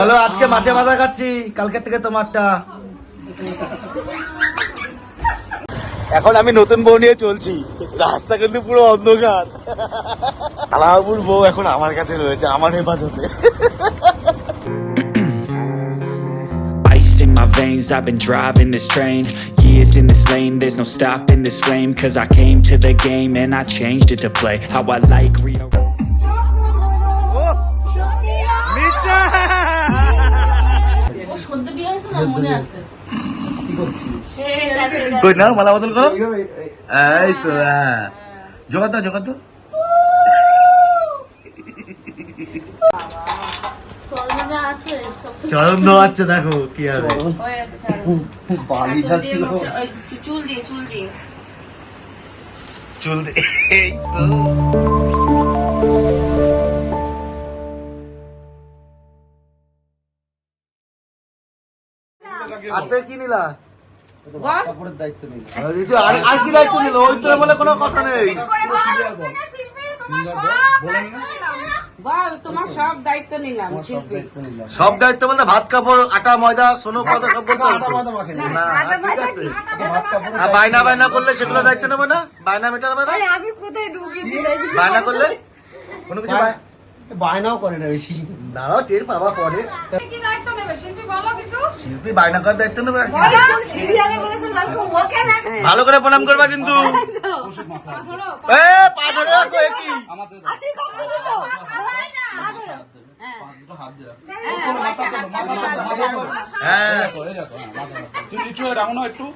Hello আজকে মাছে ভাজা খাচ্ছি কালকে থেকে তোমারটা এখন আমি নতুন বউ নিয়ে চলছি রাস্তা কিন্তু পুরো অন্ধকার আলাহাবুর বউ এখন আমার কাছে রয়েছে আমার হেফাজতে in my veins, I've been driving this train Years in this lane, there's no stopping this flame Cause I came to the game and I changed it to play How I like Rio কই না মালা বদল করো এই তো হ্যাঁ জোগাতো জোগাতো স্বর্ণদা আছে দেখো কি হবে হয়ে চুল দিয়ে চুল দিয়ে চুল দিয়ে এই তো আজকে কি নিলা? কাপড়ের দায়িত্ব নেই এই তো আর আর কি দায়িত্ব নিল? ওই তো বলে কোনো কথা নেই। সব দায়িত্ব নিলাম। শিল্পী। দায়িত্ব নিলাম। সব দায়িত্ব বলতে ভাত কাপড় আটা ময়দা সোনো কথা সব বলতে আটা হবে মাথা মাখে না। না ঠিক আছে ভাত কাপড়ের আর বাইনা বাইনা করলে সেগুলো দায়িত্ব নেবে না? বাইনা মেটাবে না? আমি কোথায় ঢুকি বাইনা করলে? কোনো কিছু বায়নাও করে না বেশি। দাঁড়াও টের বাবা পরে। কি দায়িত্ব নেবে শিল্পী বলো বায়না করার দায়িত্ব নেবে ভালো করে প্রণাম করবা কিন্তু? হ্যাঁ।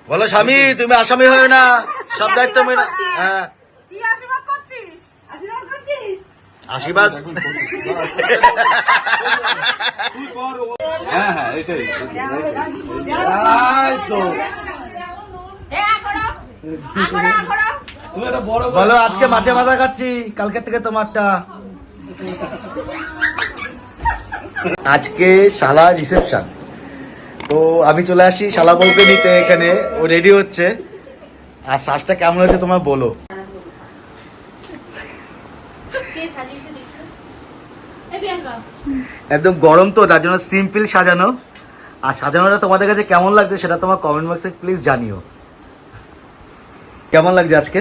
বলো স্বামী তুমি আসামি হয়ে না। সব দায়িত্ব মেনা হ্যাঁ। কি আশীর্বাদ করছিস আশীর্বাদ করছিস আশীর্বাদ বলো, আজকে মাছে ভাজা খাচ্ছি। কালকে থেকে তোমারটা। আজকে শালা রিসেপশন তো আমি চলে আসি শালা বউকে নিতে এখানে। ও রেডি হচ্ছে। আর শ্বাসটা কেমন হয়েছে তোমার বলো কে সাজিয়েছে দেখছ এই প্রিয়াঙ্কা একদম গরম তো তার জন্য সিম্পল সাজানো। আর সাজানোটা তোমাদের কাছে কেমন লাগছে সেটা তোমার কমেন্ট বক্সে প্লিজ জানিও। কেমন লাগছে আজকে?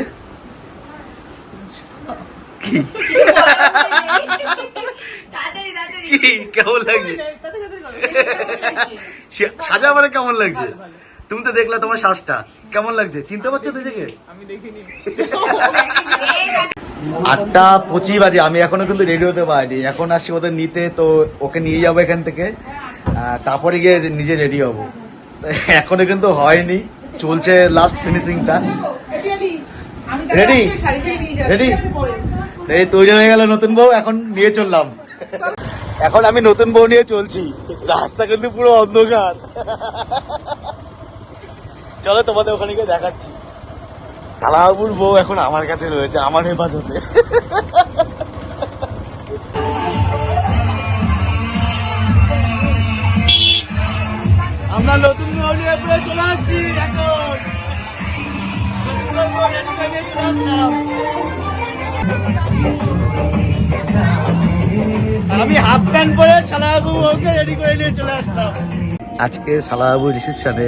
কি? কেমন লাগছে? সাজা মানে কেমন লাগছে? তুমি তো দেখলা তোমার শ্বাসটা। কেমন লাগছে? চিনতে পারছ নিজেকে আটটা পঁচিশ বাজে আমি এখনও কিন্তু রেডি হতে পারিনি। এখন আসছি ওদের নিতে তো ওকে নিয়ে যাব এখান থেকে। তারপরে গিয়ে নিজে রেডি হব। এখনও কিন্তু হয়নি চলছে লাস্ট ফিনিশিংটা রেডি রেডি এই তৈরি হয়ে গেল নতুন বউ এখন নিয়ে চললাম। এখন আমি নতুন বউ নিয়ে চলছি। রাস্তা কিন্তু পুরো অন্ধকার। চলো তোমাদের ওখানে গিয়ে দেখাচ্ছি। কালাবুর বউ এখন আমার কাছে রয়েছে, আমার হেফাজতে। আমরা নতুন বউ চলে আসছি। আমি হাফ প্যান্ট পরে সালাবাবু ওকে রেডি করে নিয়ে চলে আসলাম। আজকে সালাবাবু রিসেপশনে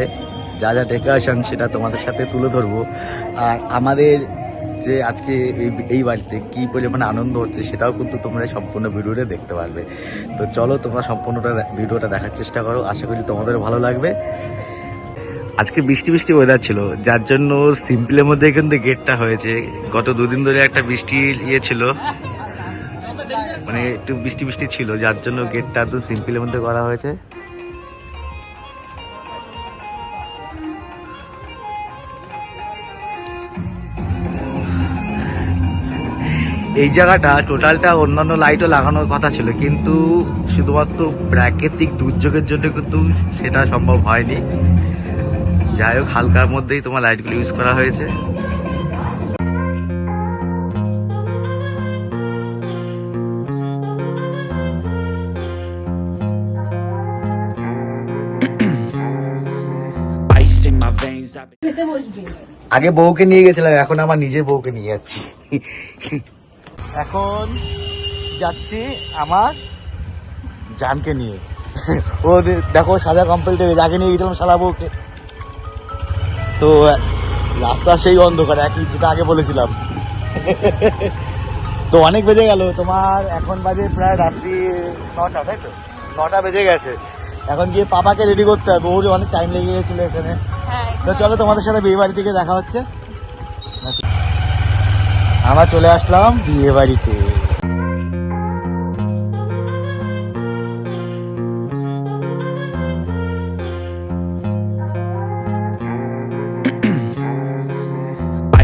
যা যা ডেকোরেশন সেটা তোমাদের সাথে তুলে ধরবো। আর আমাদের যে আজকে এই এই বাড়িতে কি পরিমাণে আনন্দ হচ্ছে সেটাও কিন্তু তোমরা সম্পূর্ণ ভিডিওটা দেখতে পারবে। তো চলো তোমরা সম্পূর্ণটা ভিডিওটা দেখার চেষ্টা করো। আশা করি তোমাদের ভালো লাগবে। আজকে বৃষ্টি বৃষ্টি ওয়েদার ছিল, যার জন্য সিম্পলের মধ্যে কিন্তু গেটটা হয়েছে। গত দুদিন ধরে একটা বৃষ্টি ইয়ে ছিল। মানে একটু বৃষ্টি বৃষ্টি ছিল, যার জন্য গেটটা তো সিম্পলের মধ্যে করা হয়েছে। এই জায়গাটা টোটালটা অন্যান্য লাইটও লাগানোর কথা ছিল কিন্তু শুধুমাত্র প্রাকৃতিক দুর্যোগের জন্য কিন্তু সেটা সম্ভব হয়নি। যাই হোক হালকার মধ্যেই তোমার লাইটগুলো ইউজ করা হয়েছে। আগে বউকে নিয়ে গেছিলাম এখন আমার নিজের বউকে নিয়ে যাচ্ছি। এখন যাচ্ছি আমার জানকে নিয়ে। ও দেখো সাজা কমপ্লিট হয়ে যাকে নিয়ে গেছিলাম শালা বউকে। তো রাস্তা সেই অন্ধকার একই যেটা আগে বলেছিলাম। তো অনেক বেজে গেল। তোমার এখন বাজে প্রায় রাত্রি নটা তাই তো? নটা বেজে গেছে। এখন গিয়ে পাপাকে রেডি করতে হবে। ওর অনেক টাইম লেগে গেছিল এখানে। হ্যাঁ তো চলো তোমাদের সাথে বিয়ে বাড়ি থেকে দেখা হচ্ছে। আমরা চলে আসলাম বিয়ে বাড়িতে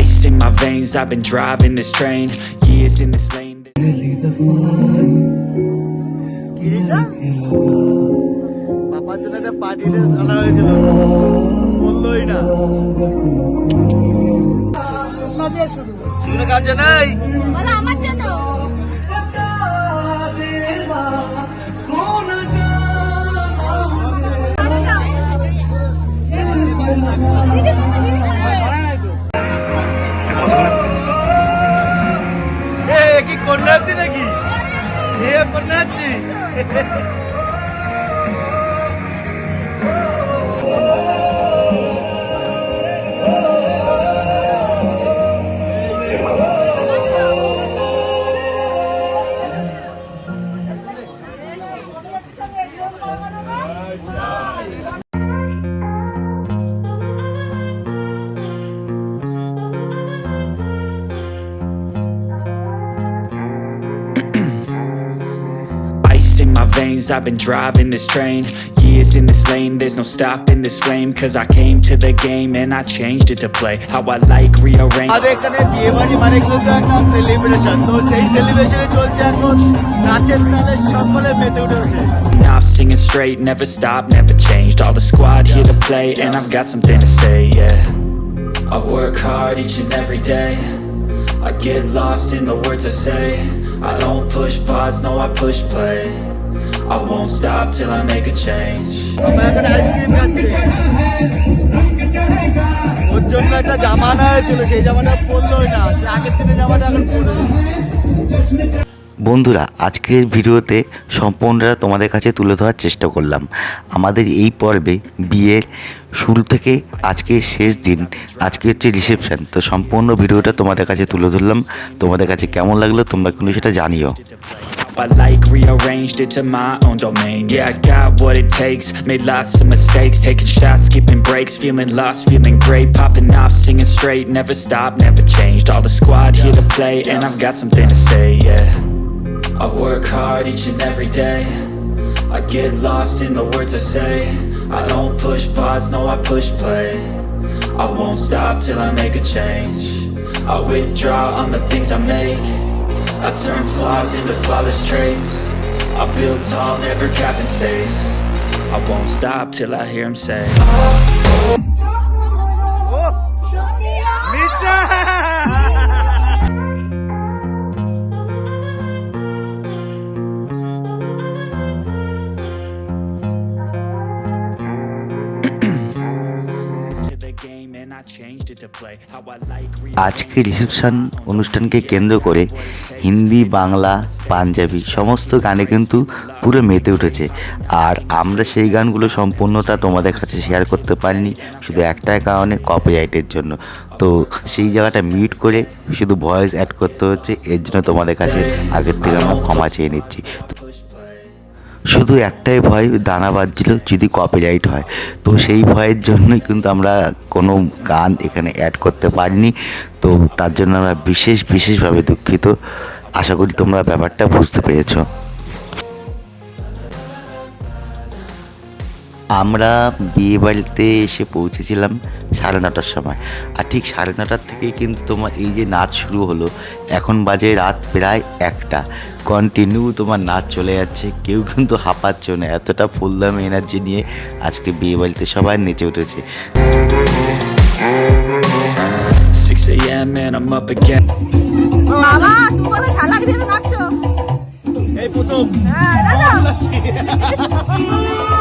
Ice in my veins, I've been driving this train. Years in this lane. পাপার জন্য একটা পার্টি ড্রেস আনা হয়েছিল বললোই না শুনে কার জন্য এই? বলো আমার জন্য এ I've been driving this train. Years in this lane, there's no stopping this flame. Cause I came to the game and I changed it to play how I like, rearrange. আমাদের এখানে বিয়ে বাড়ি মানে কিন্তু একটা সেলিব্রেশন তো সেই সেলিব্রেশনে চলছে এখন নাচের তালে সকলে মেতে উঠেছে Off singing straight, never stopped, never changed. All the squad here to play, and I've got something to say, yeah. I work hard each and every day. I get lost in the words I say. I don't push pause, no, I push play. I won't stop till I make a change. বাবা এখন ice cream খাচ্ছে ওর জন্য একটা জামা আনা হয়েছিল সেই জামাটা পরলোই না সে আগের থেকে জামাটা এখন পরে। বন্ধুরা আজকের ভিডিওতে সম্পূর্ণটা তোমাদের কাছে তুলে ধরার চেষ্টা করলাম। আমাদের এই পর্বে বিয়ের শুরু থেকে আজকে শেষ দিন আজকে হচ্ছে রিসেপশন তো সম্পূর্ণ ভিডিওটা তোমাদের কাছে তুলে ধরলাম। তোমাদের কাছে কেমন লাগল তোমরা কিন্তু সেটা জানিও। I like rearranged it to my own domain. Yeah, I got what it takes. Made lots of mistakes, taking shots, skipping breaks, feeling lost, feeling great, popping off, singing straight, never stopped, never changed. All the squad here to play, and I've got something to say. Yeah, I work hard each and every day. I get lost in the words I say. I don't push pause, no, I push play. I won't stop till I make a change. I withdraw on the things I make. I turn flaws into flawless traits. I build tall, never capped in space. I won't stop till I hear him say. To আজকে reception অনুষ্ঠানকে কেন্দ্র করে হিন্দি, বাংলা, পাঞ্জাবি সমস্ত গানে কিন্তু পুরো মেতে উঠেছে। আর আমরা সেই গানগুলো সম্পূর্ণটা তোমাদের কাছে শেয়ার করতে পারিনি, শুধু একটাই কারণে কপিরাইটের জন্য। তো সেই জায়গাটা মিউট করে শুধু ভয়েস অ্যাড করতে হচ্ছে, এর জন্য তোমাদের কাছে আগের থেকে আমরা ক্ষমা চেয়ে নিচ্ছি। শুধু একটাই ভয়, দানা বাজছিল যদি কপিরাইট হয়। তো সেই ভয়ের জন্যই কিন্তু আমরা কোনো গান এখানে অ্যাড করতে পারিনি। তো তার জন্য আমরা বিশেষ, বিশেষভাবে দুঃখিত। আশা করি তোমরা ব্যাপারটা বুঝতে পেরেছ। আমরা বিয়ে বাড়িতে এসে পৌঁছেছিলাম সাড়ে নটার সময়। আর ঠিক সাড়ে নটার থেকে কিন্তু তোমার এই যে নাচ শুরু হলো এখন বাজে রাত প্রায় একটা। কন্টিনিউ তোমার নাচ চলে যাচ্ছে কেউ কিন্তু হাঁপাচ্ছেও না এতটা ফুলদাম এনার্জি নিয়ে আজকে বিয়ে বাড়িতে সবাই নেচে উঠেছে। 6 a.m. and I'm up again. বাবা তুমি বলে ঝালাক দিয়ে নাচছো? এই প্রথম। হ্যাঁ দাদা।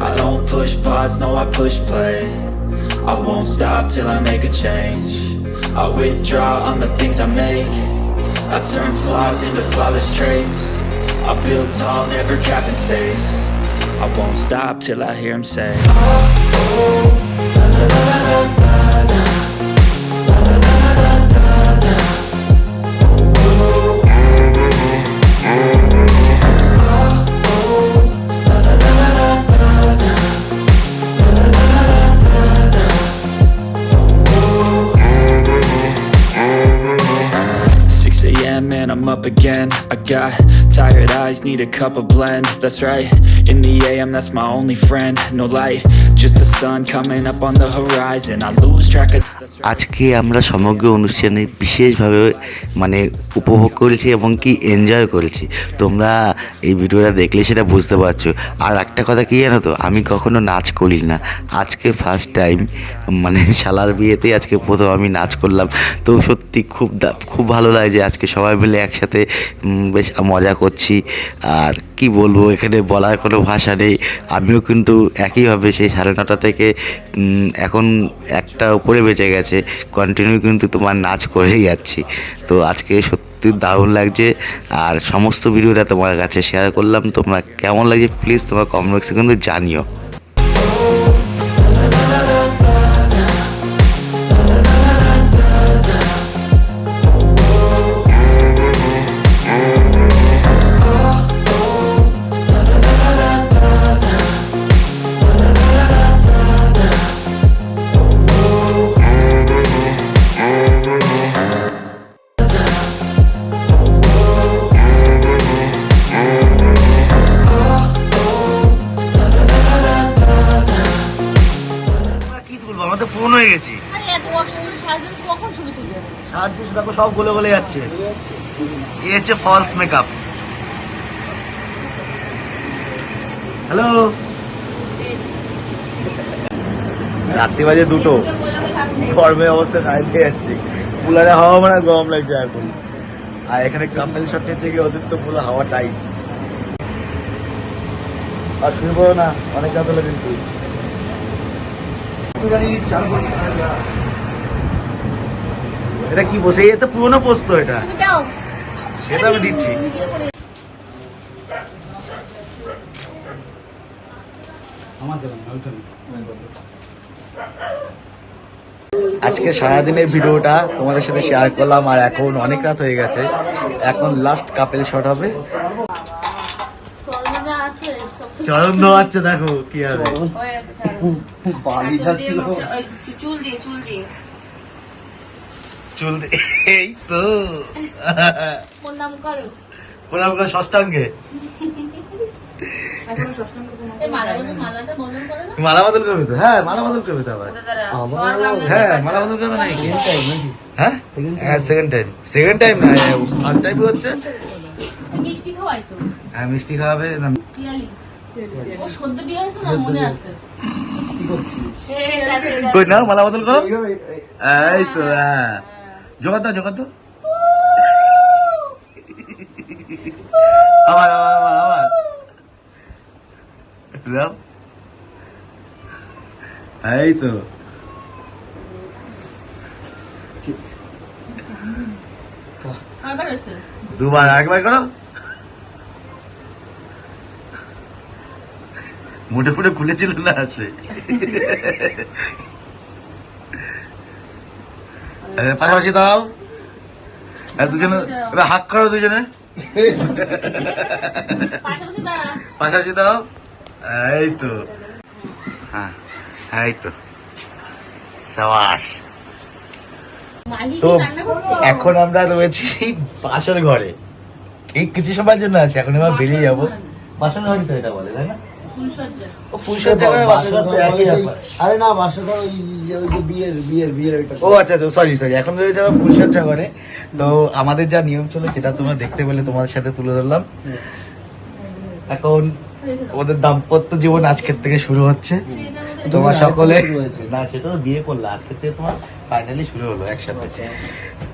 I don't push pause, no, I push play. I won't stop till I make a change. I withdraw on the things I make. I turn flaws into flawless traits. I build tall, never capped in space. I won't stop till I hear him say. Six up again. I got tired eyes, need a cup of blend. That's right. In the AM, that's my only friend. No light, just the sun coming up on the horizon. I lose track of. আজকে আমরা সমগ্র অনুষ্ঠানে বিশেষভাবে মানে উপভোগ করেছি এবং কি এনজয় করেছি তোমরা এই ভিডিওটা দেখলে সেটা বুঝতে পারছ আর একটা কথা কি জানো তো আমি কখনো নাচ করি না আজকে ফার্স্ট টাইম মানে শালার বিয়েতে আজকে প্রথম আমি নাচ করলাম তো সত্যি খুব খুব ভালো লাগে যে আজকে সবাই মিলে একসাথে উম, বেশ মজা করছি। আর কি বলব এখানে বলার কোনো ভাষা নেই। আমিও কিন্তু একইভাবে সেই সাড়ে নটা থেকে এখন একটা উপরে বেঁচে গেছে। কন্টিনিউ কিন্তু তোমার নাচ করেই যাচ্ছি। তো আজকে সত্যি দারুণ লাগছে। আর সমস্ত ভিডিওটা তোমার কাছে শেয়ার করলাম। তোমরা কেমন লাগছে প্লিজ তোমার কমেন্ট বক্সে কিন্তু জানিও। আমাদের ফোন হয়ে গেছি। সাহায্য দেখো সব গলে গলে যাচ্ছে। এই হচ্ছে ফলস মেকআপ হ্যালো রাত্রি বাজে দুটো। গরমের অবস্থা খাইতে যাচ্ছে। কুলারে হাওয়া মানে গরম লাগছে এখন। আর এখানে কাপেল শটের থেকে ওদের তো পুরো হাওয়া টাইট আর পড়ো না অনেক কাজ হলো কিন্তু। এটা কি বসে? এটা পুরোনো পোস্ত এটা। সেটা আমি দিচ্ছি। ইয়ে আজকে সারাদিনের ভিডিওটা তোমাদের সাথে শেয়ার করলাম আর এখন অনেক রাত হয়ে গেছে। এখন লাস্ট কাপেল শট হবে। চরণ ধোয়াচ্ছে দেখো কি হবে। হয়ে বালি চুল দিয়ে যাচ্ছিল চুল দিয়ে চুল দিয়ে। চুল দে- এই তো। নাম করো। প্রণাম করে এই মালা বদল মালাটা বদল করে না। মালা বদল করবে তো? হ্যাঁ মালা বদল করবে তো আবার। হ্যাঁ মালা বদল করবে নাকি? হ্যাঁ? হ্যাঁ সেকেন্ড টাইম সেকেন্ড টাইম না ফার্স্ট টাইম হচ্ছে? মিষ্টি খাওয়াই তো। হ্যাঁ মিষ্টি খাওয়াবে না। পিয়ালি। ও সদ্য বিয়ে হয়েছে না? মনে আছে। কই না মালা বদল করো। এই তো দাও জোগাড় দাও। আবার আবার আবার আবার। দাও। এই তো। দুবার একবার করো। মুঠে ফুটে খুলেছিল না আছে? পাশাপাশি দাও। দুজনে হাক করো দুজনে। পাশাপাশি দাও। এই তো। হ্যাঁ এই তো। সাবাস। তো এখন আমরা রয়েছি বাসর ঘরে। এই কিছু সময়ের জন্য আছে এখন এবার বেরিয়ে যাব। বাসর ঘরই তো এটা বলে তাই না? ও ফুলসজ্জা করে বাসরঘর তো একই ব্যাপার। আরে না বাসরঘর ওই যে বিয়ের বিয়ের বিয়ের ও আচ্ছা আচ্ছা সরি সরি এখন ফুলসজ্জা করে তো আমাদের যা নিয়ম ছিল সেটা তোমরা দেখতে পেলে তোমাদের সাথে তুলে ধরলাম। এখন ওদের দাম্পত্য জীবন আজকের থেকে শুরু হচ্ছে। তোমার সকলে না সেটা তো বিয়ে করলে। আজকের থেকে তোমার ফাইনালি শুরু হলো একসাথে।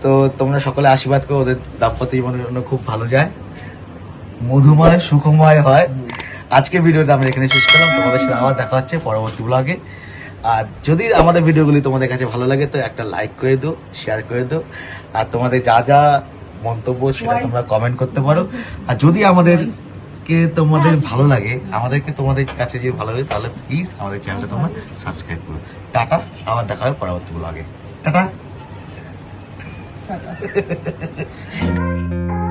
তো তোমরা সকলে আশীর্বাদ করো ওদের দাম্পত্য জীবনের জন্য খুব ভালো যায়। মধুময় সুখময় হয়। আজকে ভিডিওটা আমরা এখানে শেষ করলাম। তোমাদের সাথে আবার দেখা হচ্ছে পরবর্তী ব্লগে আর যদি আমাদের ভিডিওগুলি তোমাদের কাছে ভালো লাগে তো একটা লাইক করে দিও শেয়ার করে দিও। আর তোমাদের যা যা মন্তব্য সেটা তোমরা কমেন্ট করতে পারো। আর যদি আমাদেরকে তোমাদের ভালো লাগে আমাদেরকে তোমাদের কাছে যদি ভালো লাগে তাহলে প্লিজ আমাদের চ্যানেলটা তোমরা সাবস্ক্রাইব করো। টাটা আবার দেখা হবে পরবর্তী ব্লগে টাটা।